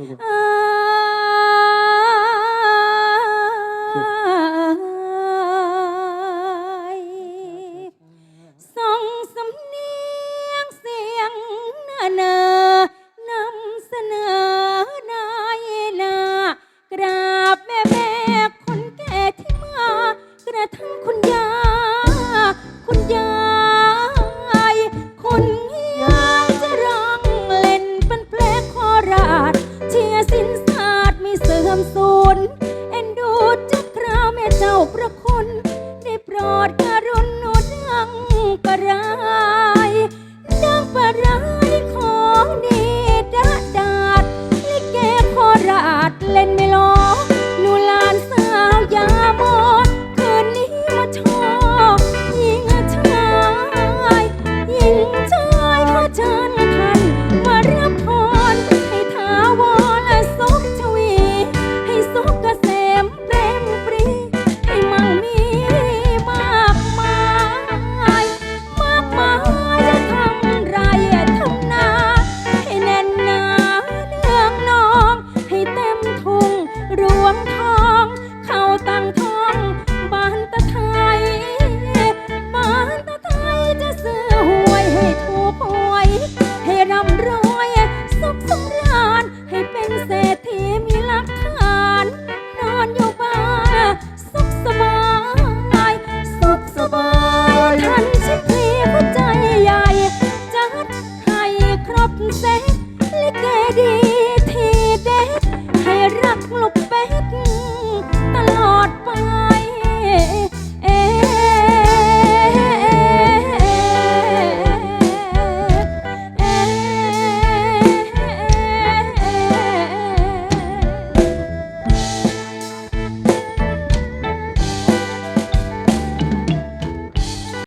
อายส่งสำเนียงเสียงเนอ Oh, Morning. ต่างท้องบ้านตะไทยบ้านตะไทยจะซื้อหวยให้ถูกหวย ให้ร่ำรวยสุขสำราญให้เป็นเศรษฐีมีหลักฐาน นอนอยู่บ้านสุขสบายสุขสบายทันชิดทีผู้ใจใหญ่จัดให้ครบเซ็ตลิเกดี